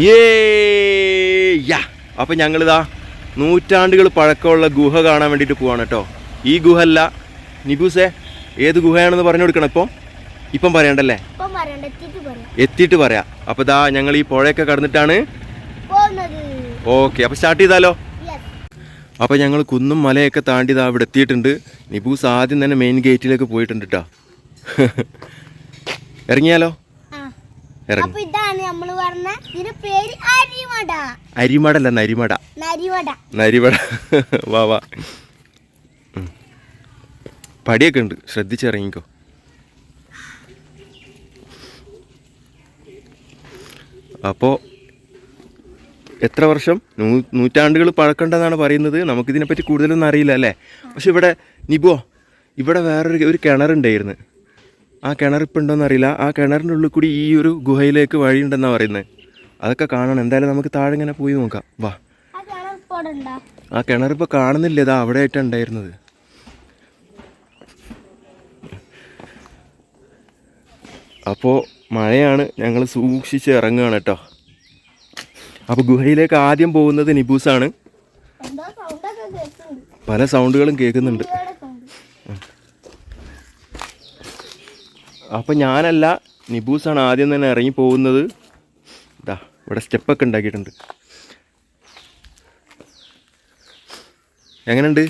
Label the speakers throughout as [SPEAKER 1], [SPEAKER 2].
[SPEAKER 1] ഏ യാ അപ്പം ഞങ്ങളിതാ നൂറ്റാണ്ടുകൾ പഴക്കമുള്ള ഗുഹ കാണാൻ വേണ്ടിയിട്ട് പോവാണ് കേട്ടോ. ഈ ഗുഹ അല്ല നിബൂസേ ഏത് ഗുഹയാണെന്ന് പറഞ്ഞു കൊടുക്കണം ഇപ്പോൾ ഇപ്പം പറയണ്ടല്ലേ?
[SPEAKER 2] എത്തിയിട്ട് പറയാം.
[SPEAKER 1] ഇതാ അപ്പോൾ ദാ ഞങ്ങൾ ഈ പുഴയൊക്കെ കടന്നിട്ടാണ് ഓക്കെ അപ്പോൾ സ്റ്റാർട്ട് ചെയ്താലോ? അപ്പോൾ ഞങ്ങൾ കുന്നും മലയൊക്കെ താണ്ടി ഇതാ ഇവിടെ എത്തിയിട്ടുണ്ട്. നിബൂസ് ആദ്യം തന്നെ മെയിൻ ഗേറ്റിലേക്ക് പോയിട്ടുണ്ട് കേട്ടോ ഇറങ്ങിയാലോ?
[SPEAKER 2] അപ്പൊ ഇതാണ് നമ്മൾ പറഞ്ഞ ഇതിന്റെ പേര് അരിമട.
[SPEAKER 1] അരിമടല്ല നരിമട.
[SPEAKER 2] നരിമട.
[SPEAKER 1] നരിമട. വാ വാ. പടിയൊക്കെ ഉണ്ട്. ശ്രദ്ധിച്ചിറങ്ങിക്കോ. അപ്പോൾ എത്ര വർഷം? നൂ നൂറ്റാണ്ടുകൾ പഴക്കണ്ടെന്നാണ് പറയുന്നത്. നമുക്കിതിനെപ്പറ്റി കൂടുതലൊന്നും അറിയില്ല അല്ലേ? പക്ഷെ ഇവിടെ നിബോ ഇവിടെ വേറൊരു ഒരു കിണറുണ്ടായിരുന്നു. ആ കിണർ ഇപ്പം ഉണ്ടോയെന്ന് അറിയില്ല ആ കിണറിന്റെ ഉള്ളിൽ കൂടി ഈ ഒരു ഗുഹയിലേക്ക് വഴിയുണ്ടെന്നാണ് പറയുന്നത് അതൊക്കെ കാണണം. എന്തായാലും നമുക്ക് താഴെ ഇങ്ങനെ പോയി നോക്കാം. വാ.
[SPEAKER 2] ആ കിണർ
[SPEAKER 1] ഇപ്പോൾ കാണുന്നില്ല. ഇതാ അവിടെ ആയിട്ടാണ് ഉണ്ടായിരുന്നത്. അപ്പോൾ മഴയാണ്. ഞങ്ങൾ സൂക്ഷിച്ച് ഇറങ്ങുകയാണ് കേട്ടോ. അപ്പോൾ ഗുഹയിലേക്ക് ആദ്യം പോകുന്നത് നിബൂസാണ്. പല സൗണ്ടുകളും കേൾക്കുന്നുണ്ട്
[SPEAKER 2] ഇവിടെ sound.
[SPEAKER 1] അപ്പോൾ ഞാനല്ല നിബൂസാണ് ആദ്യം തന്നെ ഇറങ്ങി പോകുന്നത് ഇതാ ഇവിടെ സ്റ്റെപ്പൊക്കെ ഉണ്ടാക്കിയിട്ടുണ്ട്. എങ്ങനെയുണ്ട്?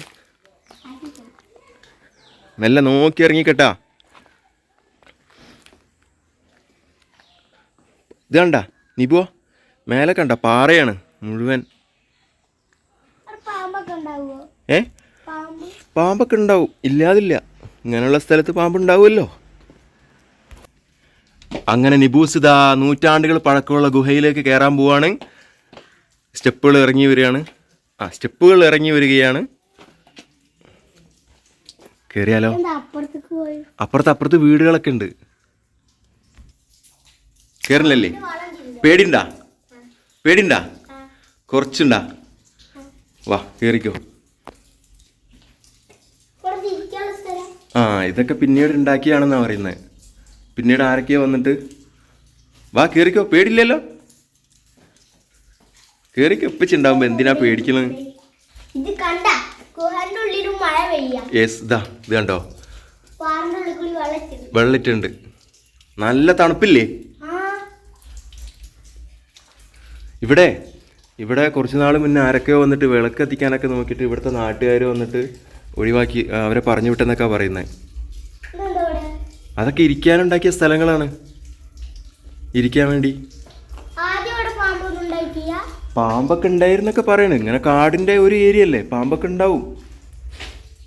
[SPEAKER 1] മെല്ലെ നോക്കി ഇറങ്ങിക്കട്ടാ. ഇത് കണ്ട നിബുവോ മേലെ കണ്ട പാറയാണ് മുഴുവൻ. ഏ?
[SPEAKER 2] പാമ്പ്?
[SPEAKER 1] പാമ്പൊക്കെ ഉണ്ടാവും. ഇല്ലാതില്ല. ഇങ്ങനെയുള്ള സ്ഥലത്ത് പാമ്പ് പാമ്പുണ്ടാവുമല്ലോ അങ്ങനെ നിബൂസ് ഇതാ നൂറ്റാണ്ടുകൾ പഴക്കമുള്ള ഗുഹയിലേക്ക് കയറാൻ പോവാണ്. സ്റ്റെപ്പുകൾ ഇറങ്ങി വരികയാണ്. ആ സ്റ്റെപ്പുകൾ ഇറങ്ങി വരികയാണ്. കയറിയാലോ അപ്പുറത്ത് അപ്പുറത്ത് വീടുകളൊക്കെ ഉണ്ട്. കയറില്ലല്ലേ പേടിണ്ടാ പേടിണ്ടാ കുറച്ചുണ്ടാ? വാ കയറിക്കോ ആ ഇതൊക്കെ പിന്നീട് ഉണ്ടാക്കിയാണെന്നാ പറയുന്നത് പിന്നീട് ആരൊക്കെയോ വന്നിട്ട് വാ കേറിക്കോ പേടില്ലല്ലോ കേറിക്കോ ഇപ്പിച്ചുണ്ടാവുമ്പോ എന്തിനാ പേടിക്കുന്നത്
[SPEAKER 2] ഇത് കണ്ട ഗുഹന്റെ ഉള്ളിലും മഴ പെയ്യാ.
[SPEAKER 1] യെസ് ഇതാ ഇത് കണ്ടോ? വെള്ളിട്ടുണ്ട് നല്ല തണുപ്പില്ലേ? ഇവിടെ ഇവിടെ കുറച്ച് നാൾ മുന്നേ ആരൊക്കെയോ വന്നിട്ട് വിളക്ക് എത്തിക്കാനൊക്കെ നോക്കിയിട്ട് ഇവിടുത്തെ നാട്ടുകാർ വന്നിട്ട് ഒഴിവാക്കി അവരെ പറഞ്ഞു വിട്ടെന്നൊക്കെ പറയുന്നത് അതൊക്കെ ഇരിക്കാനുണ്ടാക്കിയ സ്ഥലങ്ങളാണ്. ഇരിക്കാൻ വേണ്ടി. പാമ്പൊക്കെ ഉണ്ടായിരുന്നൊക്കെ പറയണു. ഇങ്ങനെ കാടിന്റെ ഒരു ഏരിയ അല്ലേ? പാമ്പൊക്കെ ഉണ്ടാവും.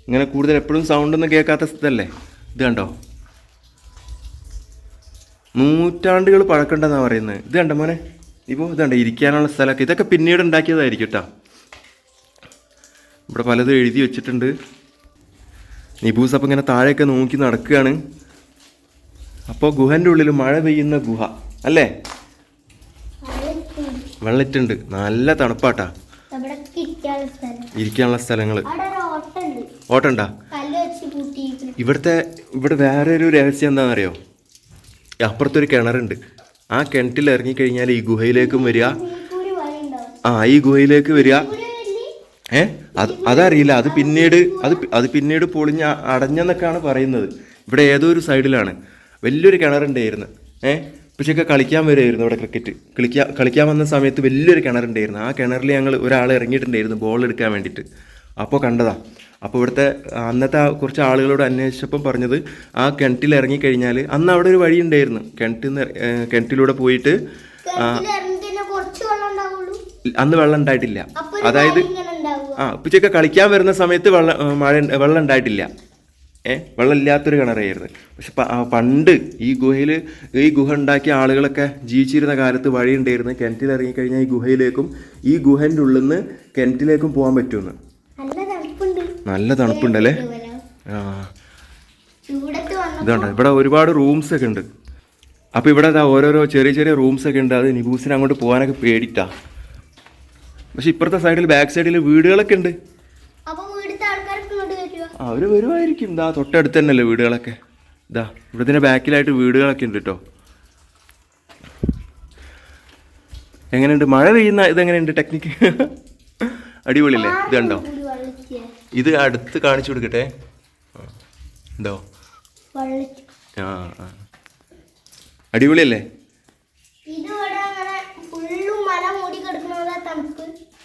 [SPEAKER 1] ഇങ്ങനെ കൂടുതൽ എപ്പോഴും സൗണ്ടൊന്നും കേൾക്കാത്ത സ്ഥലല്ലേ? ഇത് കണ്ടോ? നൂറ്റാണ്ടുകൾ പഴക്കണ്ടെന്നാണ് പറയുന്നത്. ഇത് കണ്ട മോനെ? ഇപ്പോൾ ഇത് കണ്ട? ഇരിക്കാനുള്ള സ്ഥലമൊക്കെ. ഇതൊക്കെ പിന്നീട് ഉണ്ടാക്കിയതായിരിക്കും കേട്ടോ ഇവിടെ പലതും എഴുതി വെച്ചിട്ടുണ്ട്. നിബൂസ് അപ്പം ഇങ്ങനെ താഴെയൊക്കെ നോക്കി നടക്കുകയാണ്. അപ്പോൾ ഗുഹന്റെ ഉള്ളിൽ മഴ പെയ്യുന്ന ഗുഹ അല്ലേ? വെള്ളറ്റുണ്ട് നല്ല തണുപ്പാട്ടാ. ഇരിക്കാനുള്ള സ്ഥലങ്ങൾ
[SPEAKER 2] ഓട്ടുണ്ട്.
[SPEAKER 1] ഇവിടുത്തെ ഇവിടെ വേറെ ഒരു രഹസ്യം എന്താണെന്നറിയോ അപ്പുറത്തൊരു കിണറുണ്ട്. ആ കിണറ്റിൽ ഇറങ്ങിക്കഴിഞ്ഞാൽ ഈ ഗുഹയിലേക്കും വരിക. ആ ഈ ഗുഹയിലേക്ക് വരിക. ഏ? അത് അതറിയില്ല. അത് പിന്നീട് അത് അത് പിന്നീട് പൊളിഞ്ഞ അടഞ്ഞെന്നൊക്കെയാണ് പറയുന്നത്. ഇവിടെ ഏതോ ഒരു സൈഡിലാണ്. വലിയൊരു കിണറുണ്ടായിരുന്നു. ഏഹ് പക്ഷേയൊക്കെ കളിക്കാൻ വരുമായിരുന്നു അവിടെ ക്രിക്കറ്റ് കളിക്കാൻ കളിക്കാൻ വന്ന സമയത്ത് വലിയൊരു കിണറുണ്ടായിരുന്നു. ആ കിണറിൽ ഞങ്ങൾ ഒരാൾ ഇറങ്ങിയിട്ടുണ്ടായിരുന്നു ബോൾ എടുക്കാൻ വേണ്ടിയിട്ട്. അപ്പോൾ കണ്ടതാ. അപ്പോൾ ഇവിടുത്തെ അന്നത്തെ ആ കുറച്ച് ആളുകളോട് അന്വേഷിച്ചപ്പം പറഞ്ഞത് ആ കിണറ്റിൽ ഇറങ്ങിക്കഴിഞ്ഞാൽ അന്ന് അവിടെ ഒരു വഴി ഉണ്ടായിരുന്നു കിണറ്റിൽ നിന്ന് കിണറ്റിലൂടെ പോയിട്ട് അന്ന് വെള്ളം ഉണ്ടായിട്ടില്ല. അതായത് ആ ഉച്ചയ്ക്ക് കളിക്കാൻ വരുന്ന സമയത്ത് വെള്ളം മഴ വെള്ളം ഉണ്ടായിട്ടില്ല. വെള്ളമില്ലാത്തൊരു കിണറായിരുന്നു പക്ഷെ പണ്ട് ഈ ഗുഹയിൽ ഈ ഗുഹ ഉണ്ടാക്കിയ ആളുകളൊക്കെ ജീവിച്ചിരുന്ന കാലത്ത് വഴി ഉണ്ടായിരുന്നു. കിണറ്റിൽ ഇറങ്ങിക്കഴിഞ്ഞാൽ ഈ ഗുഹയിലേക്കും ഈ ഗുഹന്റെ ഉള്ളിൽ നിന്ന് കിണറ്റിലേക്കും പോകാൻ പറ്റുമെന്ന്.
[SPEAKER 2] നല്ല തണുപ്പുണ്ട്.
[SPEAKER 1] നല്ല തണുപ്പുണ്ടല്ലേ? ആ. ഇതുണ്ട് ഇവിടെ ഒരുപാട് റൂംസ് ഒക്കെ ഉണ്ട്. അപ്പോൾ ഇവിടെ ഇതാ ഓരോരോ ചെറിയ ചെറിയ റൂംസ് ഒക്കെ ഉണ്ട്. അത് നിബൂസിന് അങ്ങോട്ട് പോകാനൊക്കെ പേടിട്ടാ പക്ഷെ ഇപ്പുറത്തെ സൈഡിൽ ബാക്ക് സൈഡിൽ വീടുകളൊക്കെ ഉണ്ട്. അവർ വരുമായിരിക്കും ഇതാ തൊട്ടടുത്ത് തന്നെയല്ലേ വീടുകളൊക്കെ. ഇതാ ഇവിടത്തിന്റെ ബാക്കിലായിട്ട് വീടുകളൊക്കെ ഉണ്ട് കേട്ടോ എങ്ങനെയുണ്ട്? മഴ പെയ്യുന്ന ഇതെങ്ങനെയുണ്ട് ടെക്നിക്ക് അടിപൊളിയല്ലേ? ഇത് കണ്ടോ ഇത് അടുത്ത് കാണിച്ചു കൊടുക്കട്ടെ. എന്തോ ആ. അടിപൊളിയല്ലേ?
[SPEAKER 2] ഇവിടെ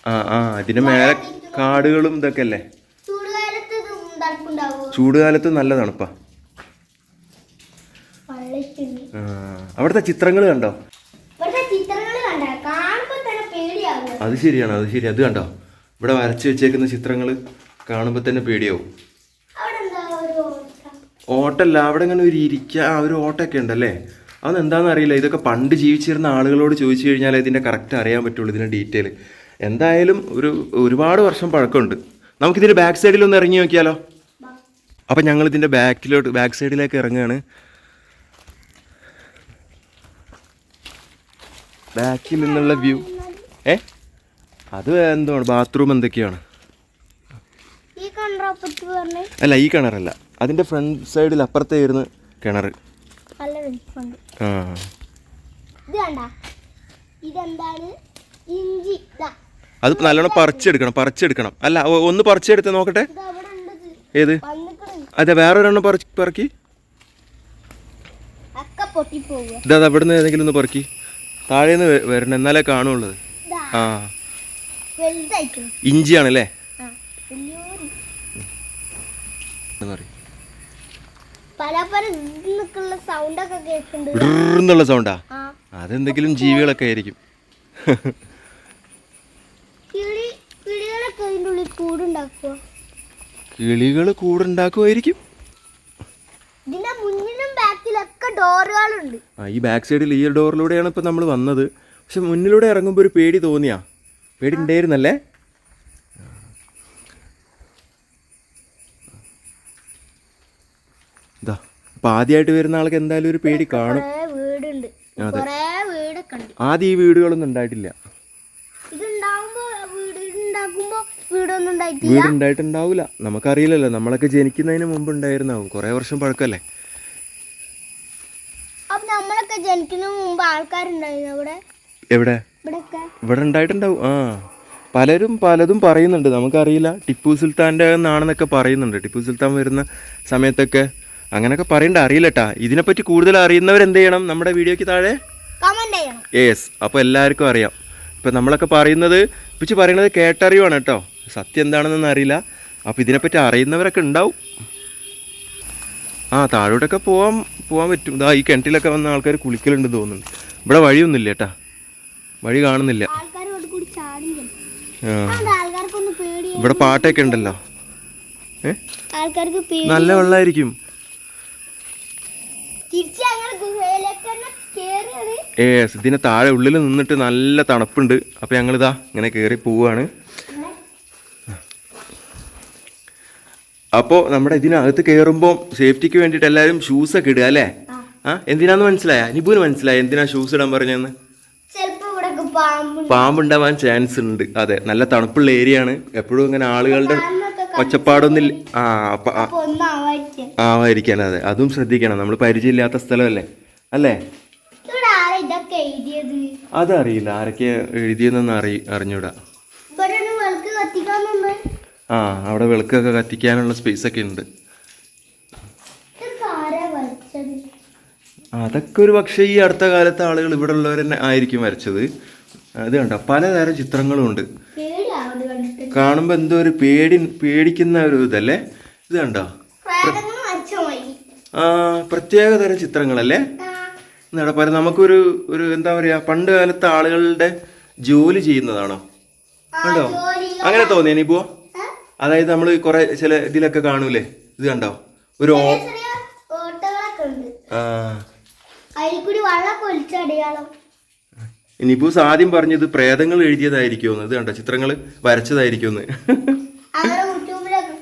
[SPEAKER 1] ആ ആ. ഇതിന് മേലെ കാടുകളും ഇതൊക്കെ അല്ലേ
[SPEAKER 2] ചൂടുകാലത്ത്
[SPEAKER 1] നല്ല തണുപ്പാ അവിടുത്തെ ചിത്രങ്ങൾ കണ്ടോ? അത് ശരിയാണ് അത് ശരി. അത് കണ്ടോ? ഇവിടെ വരച്ചു വെച്ചേക്കുന്ന ചിത്രങ്ങൾ കാണുമ്പോൾ തന്നെ പേടിയാവും. ഓട്ടല്ല അവിടെ ഇങ്ങനെ ഒരു ഇരിക്ക ആ ഒരു ഓട്ടൊക്കെ ഉണ്ടല്ലേ? അതെന്താണെന്ന് അറിയില്ല. ഇതൊക്കെ പണ്ട് ജീവിച്ചിരുന്ന ആളുകളോട് ചോദിച്ചു കഴിഞ്ഞാൽ ഇതിന്റെ കറക്റ്റ് അറിയാൻ പറ്റുള്ളൂ ഇതിന്റെ ഡീറ്റെയിൽ എന്തായാലും ഒരു ഒരുപാട് വർഷം പഴക്കമുണ്ട്. നമുക്കിതിന്റെ ബാക്ക് സൈഡിൽ ഒന്ന് ഇറങ്ങി നോക്കിയാലോ? അപ്പം ഞങ്ങൾ ഇതിന്റെ ബാക്കിലോട്ട് ബാക്ക് സൈഡിലേക്ക് ഇറങ്ങുകയാണ് ബാക്കിൽ നിന്നുള്ള വ്യൂ. ഏ? അത് എന്താണ്? ബാത്റൂം എന്തൊക്കെയാണ്? അല്ല ഈ കിണറല്ല. അതിന്റെ ഫ്രണ്ട് സൈഡിൽ അപ്പുറത്തായിരുന്നു കിണർ. ആ. അത് നല്ലോണം പറിച്ചെടുക്കണം പറിച്ചെടുക്കണം. അല്ല ഒന്ന് പറിച്ചെടുത്ത് നോക്കട്ടെ. ഏത്? അതെ വേറൊരെണ്ണം പറക്കി. ഇതാ നിന്ന് ഏതെങ്കിലും ഒന്ന് പറക്കി. താഴെ നിന്ന് വരണം എന്നാലേ
[SPEAKER 2] കാണുള്ളത്
[SPEAKER 1] ആ. ഇഞ്ചിയാണല്ലേ? എന്നുള്ള സൗണ്ടാ അതെന്തെങ്കിലും ജീവികളൊക്കെ ആയിരിക്കും.
[SPEAKER 2] കിളി കിളികളൊക്കെ അതിന്റെ ഉള്ളിൽ കൂടുണ്ടാക്കുക.
[SPEAKER 1] കിളികൾ കൂടുണ്ടാക്കുമായിരിക്കും.
[SPEAKER 2] ഇതിന്റെ മുന്നിലും ബാക്കിലൊക്കെ ഡോറുകളുണ്ട്.
[SPEAKER 1] ആ ഈ ബാക്ക് സൈഡിൽ ഈ ഡോറിലൂടെയാണ് ഇപ്പം നമ്മൾ വന്നത്. പക്ഷെ മുന്നിലൂടെ ഇറങ്ങുമ്പോൾ ഒരു പേടി തോന്നിയാ. പേടി ഉണ്ടായിരുന്നല്ലേ? ഇതാ അപ്പം ആദ്യമായിട്ട് വരുന്ന ആൾക്ക് എന്തായാലും ഒരു പേടി കാണും. ആദ്യം ഈ വീടുകളൊന്നും ഉണ്ടായിട്ടില്ല.
[SPEAKER 2] ഉണ്ടാക്കുമ്പോ വീടൊന്നും ഉണ്ടായിട്ടില്ല.
[SPEAKER 1] വീട് ഉണ്ടായിട്ടുണ്ടാവില്ല നമുക്കറിയില്ലല്ലോ. നമ്മളൊക്കെ ജനിക്കുന്നതിന് മുമ്പ് ഉണ്ടായിരുന്നാവും കുറെ വർഷം
[SPEAKER 2] പഴക്കല്ലേ നമ്മളൊക്കെ ജനിക്കുന്നതിന് മുമ്പ് ആൾക്കാരുണ്ടായിരുന്നു അവിടെ?
[SPEAKER 1] എവിടെ? ഇവിടെ ഉണ്ടായിട്ടുണ്ടാവും. ആ. പലരും പലതും പറയുന്നുണ്ട്. നമുക്കറിയില്ല. ടിപ്പു സുൽത്താന്റെ എന്നാണെന്നൊക്കെ പറയുന്നുണ്ട്. ടിപ്പു സുൽത്താൻ വരുന്ന സമയത്തൊക്കെ അങ്ങനെയൊക്കെ പറയണ്ട. അറിയില്ലട്ടാ. ഇതിനെപ്പറ്റി കൂടുതൽ അറിയുന്നവർ എന്ത് ചെയ്യണം? നമ്മുടെ വീഡിയോക്ക് താഴെ യെസ് അപ്പോൾ എല്ലാവർക്കും അറിയാം. ഇപ്പം നമ്മളൊക്കെ പറയുന്നത് പിച്ച് പറയുന്നത് കേട്ടറിവാണ് കേട്ടോ. സത്യം എന്താണെന്നൊന്നും അറിയില്ല. അപ്പോൾ ഇതിനെപ്പറ്റി അറിയുന്നവരൊക്കെ ഉണ്ടാവും. ആ താഴോട്ടൊക്കെ പോകാൻ പോകാൻ പറ്റും. ഇതാ ഈ കിണറ്റിലൊക്കെ വന്ന ആൾക്കാർ കുളിക്കലുണ്ട് തോന്നുന്നു ഇവിടെ വഴിയൊന്നുമില്ല കേട്ടാ. വഴി കാണുന്നില്ല.
[SPEAKER 2] ഇവിടെ
[SPEAKER 1] പാട്ടൊക്കെ ഉണ്ടല്ലോ. നല്ല വെള്ളമായിരിക്കും ഏ ഇതിന് താഴെ ഉള്ളിൽ നിന്നിട്ട് നല്ല തണുപ്പുണ്ട്. അപ്പോൾ ഞങ്ങളിതാ ഇങ്ങനെ കയറി പോവുകയാണ് അപ്പോൾ നമ്മുടെ ഇതിനകത്ത് കയറുമ്പോൾ സേഫ്റ്റിക്ക് വേണ്ടിയിട്ട് എല്ലാവരും ഷൂസൊക്കെ ഇടുക അല്ലേ? ആ. എന്തിനാന്ന് മനസ്സിലായ? നിബുന് മനസ്സിലായ എന്തിനാ ഷൂസ് ഇടാൻ
[SPEAKER 2] പറഞ്ഞെന്ന്
[SPEAKER 1] പാമ്പുണ്ടാവാൻ ചാൻസ് ഉണ്ട്. അതെ നല്ല തണുപ്പുള്ള ഏരിയ ആണ്. എപ്പോഴും ഇങ്ങനെ ആളുകളുടെ ഒച്ചപ്പാടൊന്നും ആ ആവായിരിക്കാൻ
[SPEAKER 2] അപ്പൊ
[SPEAKER 1] അതെ. അതും ശ്രദ്ധിക്കണം. നമ്മൾ പരിചയമില്ലാത്ത സ്ഥലമല്ലേ? അല്ലേ? അതറിയില്ല. ആരൊക്കെ എഴുതിയതെന്ന് അറി അറിഞ്ഞൂടാ
[SPEAKER 2] ഇവിടെ ഒന്ന് വിളക്ക് കത്തിക്കാന്നുണ്ട്
[SPEAKER 1] ആ അവിടെ വിളക്കൊക്കെ കത്തിക്കാനുള്ള സ്പേസ് ഒക്കെ ഉണ്ട്. അതൊക്കെ ഒരു പക്ഷേ ഈ അടുത്ത കാലത്ത് ആളുകൾ ഇവിടെ ഉള്ളവർ തന്നെ ആയിരിക്കും വരച്ചത്. അത് കണ്ട? പലതരം ചിത്രങ്ങളും ഉണ്ട്. കാണുമ്പോൾ എന്തോ ഒരു പേടി പേടിക്കുന്ന ഒരു ഇതല്ലേ? ഇത് കണ്ടോ? ആ പ്രത്യേക തരം ചിത്രങ്ങളല്ലേ? എന്നാടാ പറയാ നമുക്കൊരു ഒരു എന്താ പറയാ പണ്ട് കാലത്തെ ആളുകളുടെ ജോലി ചെയ്യുന്നതാണോ? കണ്ടോ? അങ്ങനെ തോന്നിയ നീ അതായത് നമ്മൾ കുറെ ചില ഇതിലൊക്കെ കാണൂലേ? ഇത് കണ്ടോ? ഒരു
[SPEAKER 2] അടയാളം.
[SPEAKER 1] ആദ്യം പറഞ്ഞത് പ്രേതങ്ങൾ എഴുതിയതായിരിക്കുമെന്ന് ഇത് കണ്ടോ? ചിത്രങ്ങൾ വരച്ചതായിരിക്കുമെന്ന്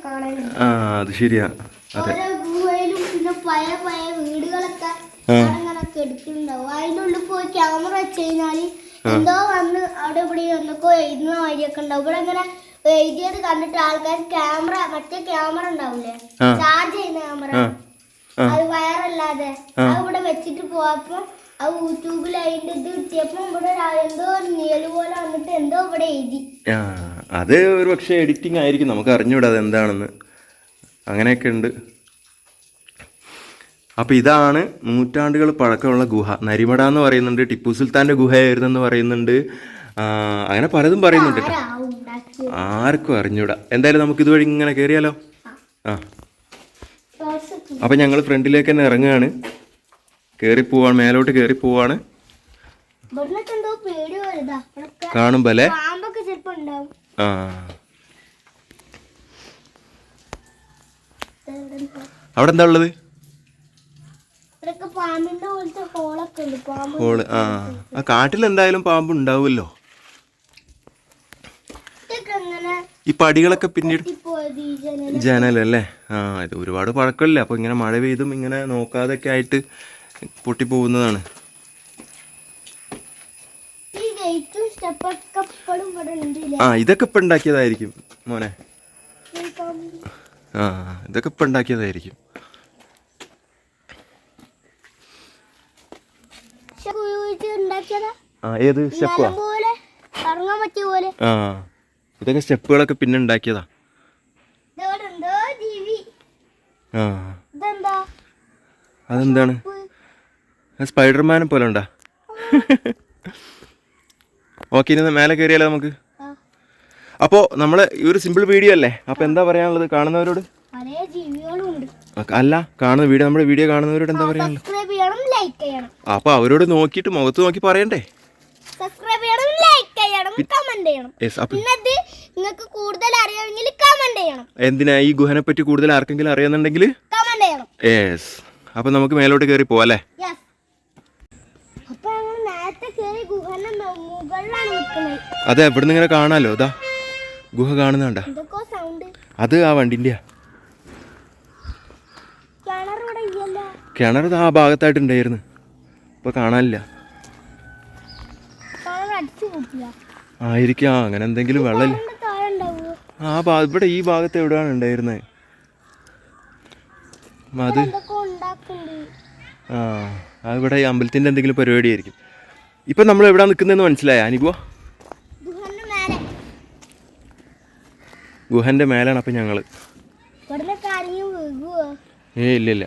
[SPEAKER 2] കാണാനുണ്ട്.
[SPEAKER 1] ആ അത് ശരിയാ. അതെ.
[SPEAKER 2] പോയി ക്യാമറ വെച്ച് എന്തോ വന്ന് അവിടെ ഇവിടെ എന്തൊക്കെ എഴുതുന്ന വഴിയൊക്കെ ഉണ്ടാവും. ഇവിടെ എഴുതിയത് കണ്ടിട്ട് ആൾക്കാർ ക്യാമറ മറ്റേ ക്യാമറ ഉണ്ടാവില്ലേ ചാർജ് ചെയ്യുന്ന ക്യാമറ. അത് വയറല്ലാതെ. അത് ഇവിടെ വെച്ചിട്ട് പോയപ്പോ അത് യൂട്യൂബിൽ അതിന്റെ ഇത് കിട്ടിയപ്പോ ഇവിടെ എന്തോ നീൽ പോലെ വന്നിട്ട് എന്തോ ഇവിടെ എഴുതി.
[SPEAKER 1] അത് ഒരു പക്ഷേ എഡിറ്റിംഗ് ആയിരിക്കും. നമുക്ക് അറിഞ്ഞൂടാ അത് എന്താണെന്ന്. അങ്ങനെയൊക്കെ ഉണ്ട്. അപ്പോൾ ഇതാണ് നൂറ്റാണ്ടുകൾ പഴക്കമുള്ള ഗുഹ. നരിമട എന്ന് പറയുന്നുണ്ട് ടിപ്പു സുൽത്താന്റെ ഗുഹയായിരുന്നെന്ന് പറയുന്നുണ്ട്. അങ്ങനെ പലതും പറയുന്നുണ്ട് കേട്ടോ. ആർക്കും അറിഞ്ഞൂടാ. എന്തായാലും നമുക്ക് ഇതുവഴി ഇങ്ങനെ കയറിയാലോ ആ. അപ്പം ഞങ്ങൾ ഫ്രണ്ടിലേക്ക് തന്നെ ഇറങ്ങുകയാണ്. കയറി പോവാണ് മേലോട്ട് കയറി പോവാണ്.
[SPEAKER 2] ചിലപ്പോ
[SPEAKER 1] ആ. അവിടെ എന്താ ഉള്ളത്? ഹോൾ ആ. ആ കാട്ടിൽ എന്തായാലും പാമ്പ് ഉണ്ടാവുമല്ലോ
[SPEAKER 2] ഇതൊക്കെ എങ്ങനെ
[SPEAKER 1] ഈ പടികളൊക്കെ പിന്നീട് ജനലല്ലേ? ആ ഇത് ഒരുപാട് പഴക്കമില്ല. അപ്പോൾ ഇങ്ങനെ മഴ പെയ്തും ഇങ്ങനെ നോക്കാതൊക്കെ ആയിട്ട് പൊട്ടിപ്പോകുന്നതാണ്? ആ ഇതൊക്കെ ഇപ്പം ഉണ്ടാക്കിയതായിരിക്കും മോനെ. ആ ഇതൊക്കെ ഇപ്പം ഉണ്ടാക്കിയതായിരിക്കും. ആ ഏത് സ്റ്റെപ്പാ? ആ. ഇതൊക്കെ സ്റ്റെപ്പുകളൊക്കെ പിന്നെ ഉണ്ടാക്കിയതാ. ആ. അതെന്താണ്? സ്പൈഡർമാനെ പോലെ ഉണ്ടാ. ഓക്കെ ഇനി മേലെ കയറിയാലോ നമുക്ക്?
[SPEAKER 2] അപ്പോ
[SPEAKER 1] അപ്പോൾ നമ്മൾ ഈ ഒരു സിമ്പിൾ വീഡിയോ അല്ലേ? അപ്പോൾ എന്താ പറയാനുള്ളത് കാണുന്നവരോട്? അല്ല കാണുന്ന വീഡിയോ നമ്മുടെ വീഡിയോ കാണുന്നവരോട് എന്താ പറയാനുള്ളത്? അപ്പോൾ അവരോട് നോക്കിയിട്ട് മുഖത്ത് നോക്കി പറയണ്ടേ?
[SPEAKER 2] സബ്സ്ക്രൈബ് ചെയ്യണം ലൈക്ക് ചെയ്യണം കമന്റ് ചെയ്യണം. നിങ്ങൾക്ക് കൂടുതൽ അറിയണമെങ്കിൽ കമന്റ് ചെയ്യണം.
[SPEAKER 1] എന്തിനാ ഈ ഗുഹനെ പറ്റി കൂടുതൽ ആർക്കെങ്കിലും അറിയുന്നുണ്ടെങ്കിൽ?
[SPEAKER 2] കമന്റ് ചെയ്യണം.
[SPEAKER 1] യെസ് അപ്പൊ നമുക്ക് മേലോട്ട് കയറി പോവാ അല്ലേ?
[SPEAKER 2] യെസ് അപ്പോൾ ഞങ്ങൾ നേരത്തെ കയറി ഗുഹന്റെ മുകളിലാണ് നിൽക്കുന്നത്.
[SPEAKER 1] അതെ ഇവിടുന്ന് ഇങ്ങനെ കാണാലോ. അതാ ഗുഹ കാണുന്നുണ്ട?
[SPEAKER 2] എന്തൊക്കെ സൗണ്ട്
[SPEAKER 1] അത് ആ വണ്ടിന്റെ
[SPEAKER 2] കിണർ ഇവിടെ ഇല്ലല്ലോ.
[SPEAKER 1] കിണർ ആ ഭാഗത്തായിട്ടുണ്ടായിരുന്നു. ഇപ്പൊ കാണാനില്ല.
[SPEAKER 2] കിണർ അടിച്ചു കൂട്ടിയ
[SPEAKER 1] ആയിരിക്കും അങ്ങനെ എന്തെങ്കിലും വെള്ളമില്ല ആ ഭാഗ ഇവിടെ ഈ ഭാഗത്ത് എവിടെയാണ് ഉണ്ടായിരുന്നത് അത് ആ ഇവിടെ ഈ അമ്പലത്തിന്റെ എന്തെങ്കിലും പരിപാടിയായിരിക്കും. ഇപ്പം നമ്മൾ എവിടെ നിൽക്കുന്നതെന്ന് മനസ്സിലായ അനുഭവ
[SPEAKER 2] ഗുഹന്റെ
[SPEAKER 1] ഗുഹന്റെ മേലാണ് അപ്പം ഞങ്ങൾ ഏ ഇല്ല ഇല്ല.